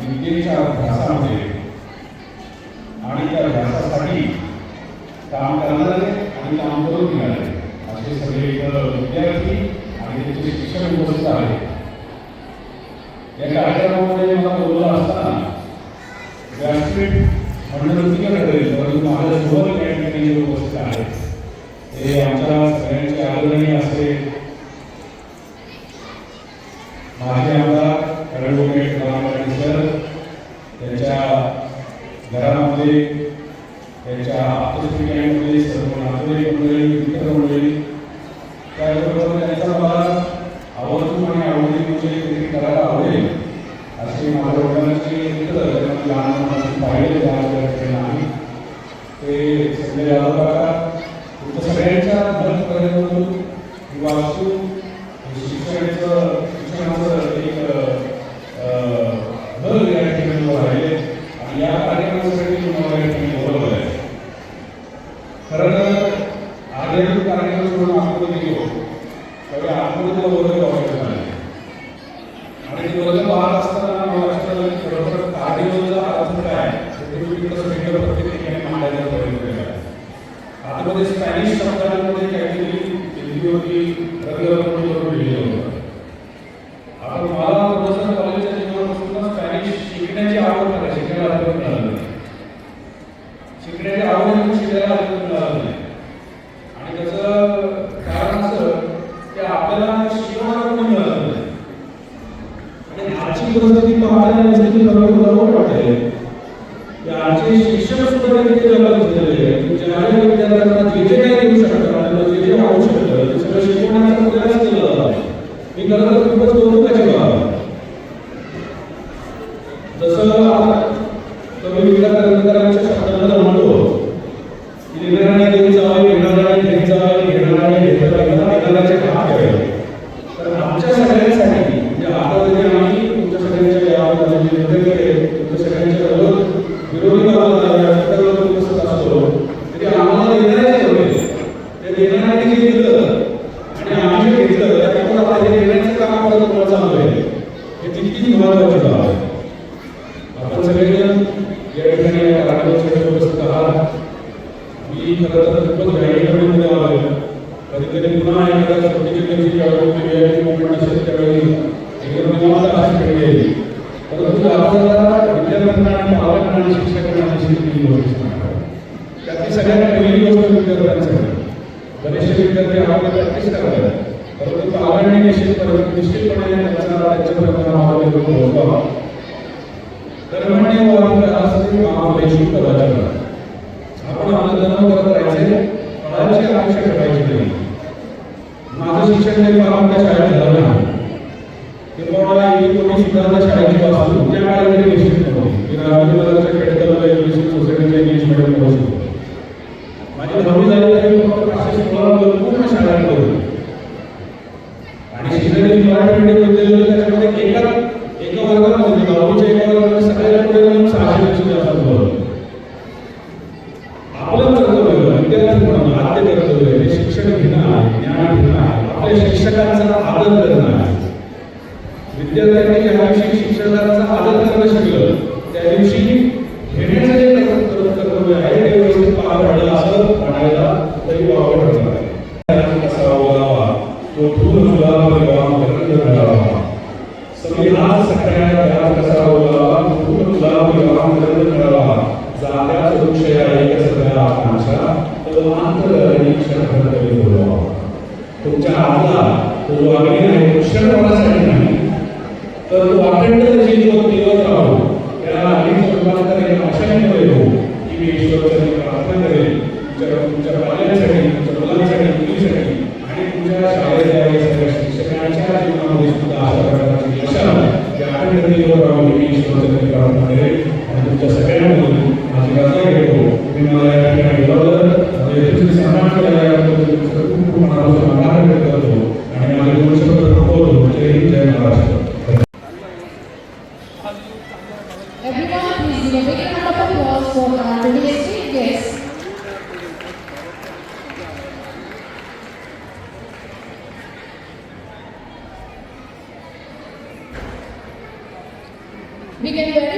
विद्येच्या अभ्यासामध्ये आणि त्या अभ्यासासाठी काम करणारे आणि काम करून घेणारे असे सगळे विद्यार्थी आणि त्यांचे शिक्षण व्यवस्था आहे या कार्यक्रमामध्ये मला बोलला असताना व्यासपीठ म्हणून करेल परंतु माझ्यासोबत या ठिकाणी व्यवस्था आहे ते आमच्या सगळ्यांचे आदरणीय असे ते तुमच्या सगळ्यांच्या मदतपर्यंत वास्तू शिक्षणाचं शिक्षणाचं एक बल या ठिकाणी राहिले आणि या कार्यक्रमासाठी तुम्हाला या ठिकाणी बोलवलं आहे खरं तर कार्यक्रम गेलो त्यावेळी वगैरे आवश्यक आहे आणि ते पाहत असताना मला खरोखर अर्थ काय ते तुम्ही तिकडं सगळीकडे प्रत्येक ठिकाणी मांडायचा प्रयत्न केला आहे. आतमध्ये स्पॅनिश शब्दांमध्ये काहीतरी हिंदीवरती रंगरंग करून लिहिलं होतं. आपण मला थोडंसं कॉलेजच्या जीवनापासून स्पॅनिश शिकण्याची आवड शिकायला आवड शिकण्याची आवड म्हणून शिकायला आवड नाही. आणि त्याचं कारण असं की आपल्याला शिकवणारं कोणी मिळालं नाही. आणि आजची परिस्थिती पाहता या बरोबर वाटेल. आमचे आजचे शिक्षक सुद्धा इतके जगात झालेले आहे म्हणजे माझ्या विद्यार्थ्यांना जे जे काही देऊ शकतात जे जे आवडू शकतं ते सगळं शिक्षणाचा प्रयास केला जातो मी खरं तर खूपच कौतुकाची बाब आहे. जसं कमी विद्यार्थ्यांच्या विला म्हणतो की निराणे देवी जावे घेणाराने घेत जावे घेणाराने घेतला घेणाराचे हात आहे तर आमच्या सगळ्यांसाठी म्हणजे आता जरी आम्ही तुमच्या सगळ्यांच्या यावर म्हणजे वेगवेगळे तुमच्या सगळ्यांच्या बरोबर विरोधी बाजूला या ठिकाणी उपस्थित असतो तरी आम्हाला देणारे होते ते देणाऱ्याने जे दिलं आणि आम्ही जे घेतलं त्यामुळे आता हे देण्याचं काम परत पुढं चालू आहे हे तितकीच महत्वाची बाब आहे आपण सगळेजण या ठिकाणी या उपस्थित आहात मी खरं तर खूपच कधी कधी पुन्हा एखाद्या छोटी छोटी मुवमेंट असेल त्यावेळी एकदम निवांत अशी वेळ येईल परंतु विद्यार्थ्यांना आणि पालकांना आणि शिक्षकांना अशी त्यातली पहिली गोष्ट विद्यार्थ्यांसाठी बरेचसे विद्यार्थी आपल्या प्रॅक्टिस करतात परंतु पालकांनी निश्चित निश्चितपणे त्यांचा त्यांच्यापर्यंत पोहोचवा कर्मण्य असते महाबलेशु कदाचित आपण आनंदानं करत राहायचे फळाची अपेक्षा ठेवायची नाही माझं शिक्षण हे पारंपरिक शाळेत झालं नाही ते कोणाला एक कोटी सुद्धा शाळेची पासून त्या काळामध्ये निश्चित नव्हते मी राजूनगरच्या खेडकरला एज्युकेशन सोसायटीच्या इंग्लिश मीडियममध्ये बसलो माझी दहावी झाली तरी फक्त पाचशे सोळा मुलं पूर्ण शाळेत होते आणि शिकलेली मराठी मीडियम विद्यालय त्याच्यामध्ये एका एका वर्गामध्ये दहावीच्या एका वर्गामध्ये सगळ्या पुढे जाऊन सहाशे पेक्षा जास्त मुलं होती. आपलं कर्तव्य विद्यार्थी म्हणून आद्य कर्तव्य हे शिक्षण घेणं आहे ज्ञान घेणं आहे आपल्या शिक्षकांचा आदर करणं आहे विद्यार्थ्यांनी ज्या दिवशी शिक्षकांचा आदर करणं शिकलं त्या दिवशी जात्यात सगळ्या आकांक्षा क्षण बोलावा तुमच्या आतला तो आहे तो क्षणभरासाठी नाही तर तो अखंड जीवन दिवस राहू त्याला अनेक रूपांतर एक आशयामुळे हो की मी प्रार्थना तुमच्या तुमच्या पाल्यांसाठी तुमच्या मुलांसाठी मुलीसाठी आणि तुमच्या या सगळ्या शिक्षकांच्या जीवनामध्ये सुद्धा अशा प्रकारची यशा या अखंड दिवस राहू मी ईश्वराची प्रार्थना करेन आणि तुमच्या सगळ्यांमधून माझी रजा घेतो तुम्ही मला या ठिकाणी बोलावलं माझ्या यशस्वी सन्मान केला याबद्दल तुमचं खूप खूप मनापासून आभार व्यक्त करतो आणि माझे दोन शब्द थांबवतो जय हिंद जय Maharashtra Everyone, please give a big round of applause for our today's chief guest. We can very proudly say that